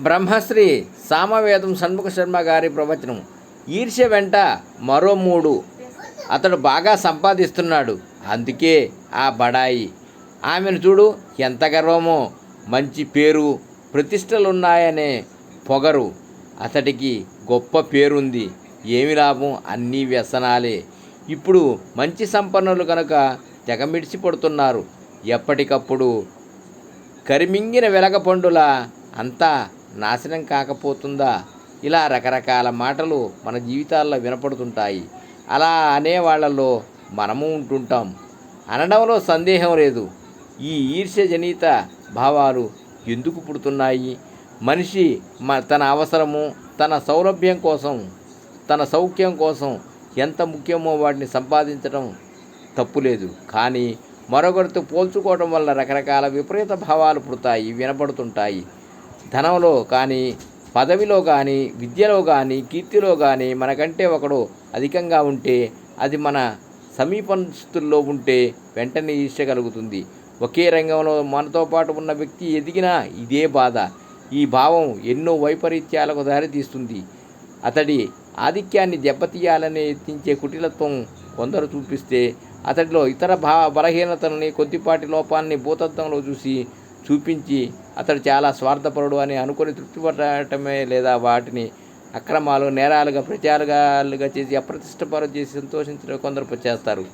బ్రహ్మశ్రీ సామవేదం షణ్ముఖ శర్మ గారి ప్రవచనం ఈర్ష్య వెంట మరో మూడు. అతడు బాగా సంపాదిస్తున్నాడు. అందుకే ఆ బడాయి. ఆమెను చూడు ఎంత గర్వమో. మంచి పేరు ప్రతిష్టలున్నాయనే పొగరు. అతడికి గొప్ప పేరుంది. ఏమి లాభం? అన్నీ వ్యసనాలే. ఇప్పుడు మంచి సంపన్నులు కనుక తెగ మిడిచిపడుతున్నారు ఎప్పటికప్పుడు కరిమింగిన వెలగపండులా అంతా నాశనం కాకపోతుందా? ఇలా రకరకాల మాటలు మన జీవితాల్లో వినపడుతుంటాయి. అలా అనేవాళ్ళలో మనము ఉంటుంటాం. అనడంలో సందేహం లేదు. ఈ ఈర్ష్యజనిత భావాలు ఎందుకు పుడుతున్నాయి? మనిషి మ తన అవసరము తన సౌలభ్యం కోసం తన సౌఖ్యం కోసం ఎంత ముఖ్యమో వాటిని సంపాదించడం తప్పులేదు కానీ మరొకరితో పోల్చుకోవడం వల్ల రకరకాల విపరీత భావాలు పుడతాయి వినపడుతుంటాయి. ధనంలో కానీ పదవిలో కానీ విద్యలో కానీ కీర్తిలో కానీ మనకంటే ఒకడు అధికంగా ఉంటే అది మన సమీపస్తుల్లో ఉంటే వెంటనే ఈర్ష్యగలుగుతుంది ఒకే రంగంలో మనతో పాటు ఉన్న వ్యక్తి ఎదిగినా ఇదే బాధ. ఈ భావం ఎన్నో వైపరీత్యాలకు దారితీస్తుంది. అతడి ఆధిక్యాన్ని దెబ్బతీయాలని యత్నించే కుటిలత్వం కొందరు చూపిస్తే అతడిలో ఇతర భా బలహీనతలని కొద్దిపాటి లోపాన్ని భూతత్వంలో చూసి చూపించి అతడు చాలా స్వార్థపరుడు అని అనుకొని తృప్తిపడటమే లేదా వాటిని అక్రమాలు నేరాలుగా ప్రచారాలుగా చేసి అప్రతిష్టపరం చేసి సంతోషించిన కొందరు చేస్తారు.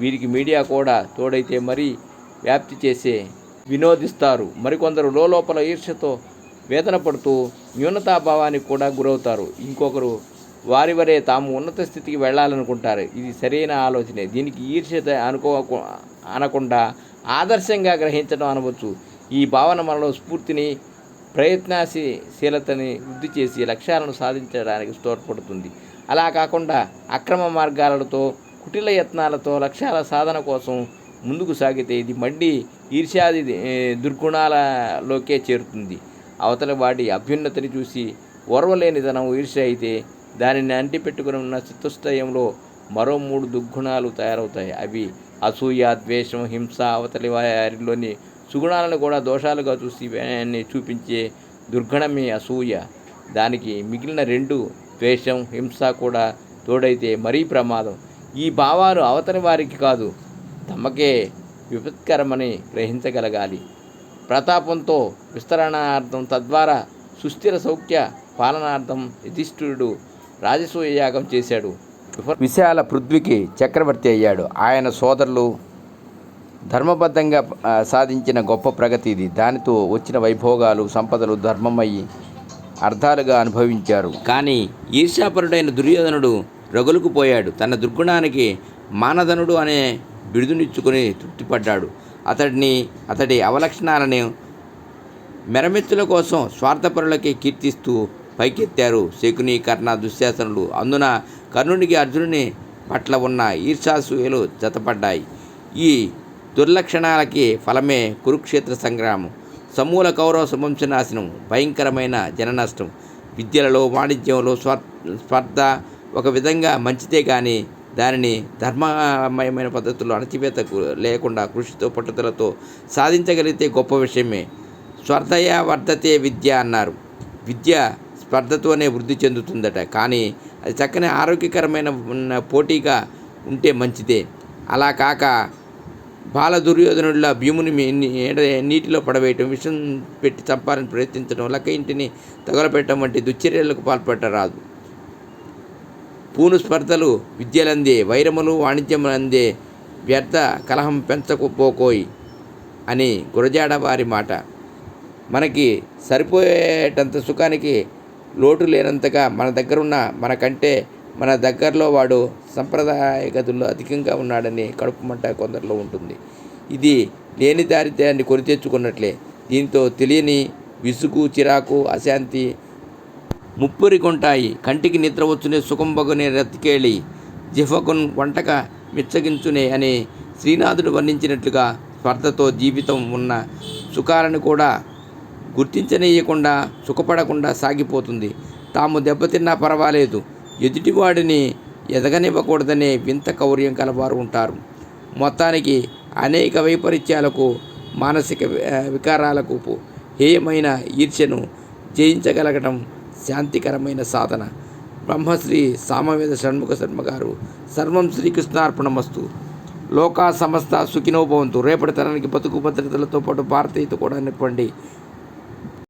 వీరికి మీడియా కూడా తోడైతే మరీ వ్యాప్తి చేసే వినోదిస్తారు. మరికొందరు లోపల ఈర్ష్యతో వేదన పడుతూ న్యూనతాభావానికి కూడా గురవుతారు. ఇంకొకరు వారి వరే తాము ఉన్నత స్థితికి వెళ్ళాలనుకుంటారు. ఇది సరైన ఆలోచనే. దీనికి ఈర్ష్యత అనుకో అనకుండా ఆదర్శంగా గ్రహించడం అనవచ్చు. ఈ భావన మనలో స్ఫూర్తిని ప్రయత్నశీలతని వృద్ధి చేసి లక్ష్యాలను సాధించడానికి తోడ్పడుతుంది. అలా కాకుండా అక్రమ మార్గాలతో కుటిల యత్నాలతో లక్ష్యాల సాధన కోసం ముందుకు సాగితే ఇది మళ్ళీ ఈర్ష్యాది దుర్గుణాలలోకే చేరుతుంది. అవతల వాడి అభ్యున్నతిని చూసి ఓర్వలేనిదనం ఈర్ష్య అయితే దానిని అంటిపెట్టుకుని ఉన్న చిత్తస్థయంలో మరో మూడు దుర్గుణాలు తయారవుతాయి. అవి అసూయ ద్వేషం హింస అవతలి వారిలోని సుగుణాలను కూడా దోషాలుగా చూసి చూపించే దుర్గుణమే అసూయ. దానికి మిగిలిన రెండు ద్వేషం హింస కూడా తోడైతే మరీ ప్రమాదం. ఈ భావాలు అవతలి వారికి కాదు తమకే విపత్కరమని గ్రహించగలగాలి. ప్రతాపంతో విస్తరణార్థం తద్వారా సుస్థిర సౌఖ్య పాలనార్థం యుధిష్ఠిరుడు రాజసూయ యాగం చేశాడు. విశాల పృథ్వీకి చక్రవర్తి అయ్యాడు. ఆయన సోదరులు ధర్మబద్ధంగా సాధించిన గొప్ప ప్రగతి ఇది. దానితో వచ్చిన వైభోగాలు సంపదలు ధర్మమయ్యి అర్థాలుగా అనుభవించారు. కానీ ఈర్ష్యాపరుడైన దుర్యోధనుడు రగులుకు పోయాడు. తన దుర్గుణానికి మానధనుడు అనే బిరుదునిచ్చుకుని తృప్తిపడ్డాడు. అతడిని అతడి అవలక్షణాలను మెరమెత్తుల కోసం స్వార్థపరులకి కీర్తిస్తూ పైకెత్తారు. శకుని కర్ణ దుశ్శాసనులు అందున కర్ణునికి అర్జునుని పట్ల ఉన్న ఈర్షాసూయలు జతపడ్డాయి. ఈ దుర్లక్షణాలకి ఫలమే కురుక్షేత్ర సంగ్రామం. సమూల కౌరవ వంశనాశనం భయంకరమైన జననష్టం. విద్యలలో వాణిజ్యంలో స్వర్ స్పర్ధ ఒక విధంగా మంచిదే కానీ దానిని ధర్మమయమైన పద్ధతుల్లో అణచివేతకు లేకుండా కృషితో పట్టుదలతో సాధించగలిగితే గొప్ప విషయమే. స్వర్ధయ వర్ధతే విద్య అన్నారు. విద్య స్పర్ధతోనే వృద్ధి చెందుతుందట. కానీ అది చక్కని ఆరోగ్యకరమైన ఉన్న పోటీగా ఉంటే మంచిదే. అలా కాక బాల దుర్యోధనుడిలా భీముని నీ- నీటిలో పడవేయటం విషం పెట్టి చంపాలని ప్రయత్నించడం లక్క ఇంటిని తగలపెట్టడం వంటి దుశ్చర్యలకు పాల్పట్టరాదు పూను స్పర్ధలు విద్యలందే వైరములు వాణిజ్యములందే వ్యర్థ కలహం పెంచకపోకోయి అని గురజాడ వారి మాట. మనకి సరిపోయేటంత సుఖానికి లోటు లేనంతగా మన దగ్గరున్న మనకంటే మన దగ్గరలో వాడు సంప్రదాయ గదుల్లో అధికంగా ఉన్నాడని కడుపు మంట కొందరిలో ఉంటుంది. ఇది లేని దారిద్ర్యాన్ని కొని తెచ్చుకున్నట్లే దీంతో తెలియని విసుగు చిరాకు అశాంతి ముప్పురికొంటాయి. కంటికి నిద్ర వచ్చునే సుఖం బగునే రతికేళి జిహ్వకున్ వంటక మిచ్చగించునే అని శ్రీనాథుడు వర్ణించినట్లుగా స్పర్ధతో జీవితం ఉన్న సుఖాలను కూడా గుర్తించనీయకుండా సుఖపడకుండా సాగిపోతుంది. తాము దెబ్బతిన్నా పర్వాలేదు. ఎదుటివాడిని ఎదగనివ్వకూడదనే వింత కౌర్యం కలవారు ఉంటారు. మొత్తానికి అనేక వైపరీత్యాలకు మానసిక వికారాలకు హేయమైన ఈర్ష్యను జయించగలగడం శాంతికరమైన సాధన. బ్రహ్మశ్రీ సామవేద షణ్ముఖ శర్మ గారు సర్వం శ్రీకృష్ణార్పణమస్తు. లోకా సమస్త సుఖినో భవంతు. రేపటి తరానికి బతుకు భద్రతలతో పాటు భారతీయత కూడా నిప్పండి